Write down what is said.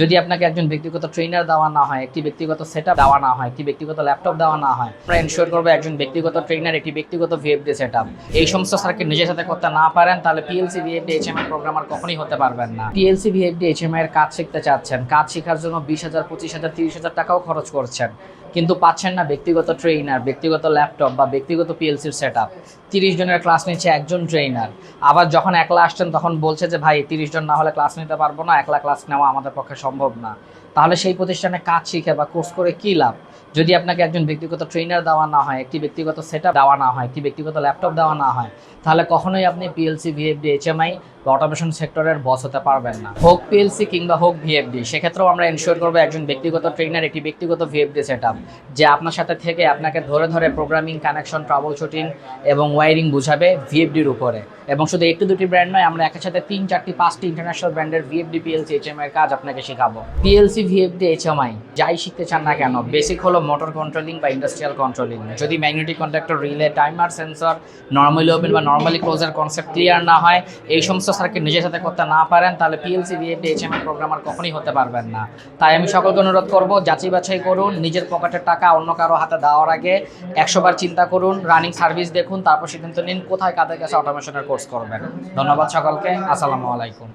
যদি আপনাকে একজন ব্যক্তিগত ট্রেনার দেওয়া না হয়, একটি ব্যক্তিগত সেট দেওয়া না হয়, একটি ব্যক্তিগত ল্যাপটপ দেওয়া না হয়, আমরা এনশিওর করব একজন ব্যক্তিগত ট্রেনার একটি ব্যক্তিগত ভিএফডি সেট এই সমস্ত সার্কিট নিজের সাথে করতে না পারেন, তাহলে পিএলসি ভিএফডি প্রোগ্রাম আর কখনই হতে পারবেন না। পিএলসি ভিএফডি এইচএমআই এর কাজ শিখতে চাচ্ছেন। কাজ শেখার জন্য বিশ হাজার, পঁচিশ হাজার, তিরিশ হাজার টাকাও খরচ করছেন। কিন্তু পাচ্ছেন না ব্যক্তিগত ট্রেইনার ব্যক্তিগত ল্যাপটপ বা ব্যক্তিগত পিএলসির সেট আপ তিরিশ জনের ক্লাস নিচ্ছে একজন ট্রেইনার আবার যখন একলা আসছেন, তখন বলছে যে, ভাই, তিরিশ জন না হলে ক্লাস নিতে পারব না, একলা ক্লাস নেওয়া আমাদের পক্ষে সম্ভব না। তাহলে সেই প্রতিষ্ঠানে কাজ শিখে বা কোর্স করে কী লাভ? যদি আপনাকে একজন ব্যক্তিগত ট্রেনার দেওয়া না হয়, একটি ব্যক্তিগত সেট দেওয়া না হয়, একটি ব্যক্তিগত ল্যাপটপ দেওয়া না হয়, তাহলে কখনোই আপনি পিএলসি ভিএফডি এইচএমআই অটোমেশন সেক্টরের বস হতে পারবেন না। হোক পিএলসি কিংবা হোক ভিএফডি সেক্ষেত্রেও আমরা এনশিওর করব একজন ব্যক্তিগত ট্রেনার একটি ব্যক্তিগত ভিএফডি সেট যে আপনার সাথে থেকে আপনাকে ধরে ধরে প্রোগ্রামিং কানেকশন ট্রাবল শুটিং এবং ওয়ারিং বুঝাবে ভিএফডির উপরে। এবং শুধু একটি দুটি ব্র্যান্ড নয়, আমরা একের সাথে তিন, চারটি, পাঁচটি ইন্টারন্যাশনাল ব্র্যান্ডের ভিএফডি পিএলসি এইচএমআই এর কাজ আপনাকে শেখাবো। পিএলসি ভিএফডি এইচএমআই যাই শিখতে চান না কেন বেসিক হলো মোটর কন্ট্রোলিং বা ইন্ডাস্ট্রিয়াল কন্ট্রোলিং যদি magnetic contactor relay timer sensor normally open বা নর্মালি ক্লোজের কনসেপ্ট ক্লিয়ার না হয়, এই সমস্ত সার্কিট নিজের সাথে করতে না পারেন, তাহলে পিএলসি ভিএফডি এইচএমআই প্রোগ্রামার কখনই হতে পারবেন না। তাই আমি সকলকে অনুরোধ করব, যাচাই বাছাই করুন, নিজের পকেটের টাকা অন্য কারও হাতে দেওয়ার আগে একশোবার চিন্তা করুন রানিং সার্ভিস দেখুন, তারপর সিদ্ধান্ত নিন কোথায় কাদের কাছে অটোমেশনের কোর্স করবেন। ধন্যবাদ সকলকে, আসসালামু আলাইকুম।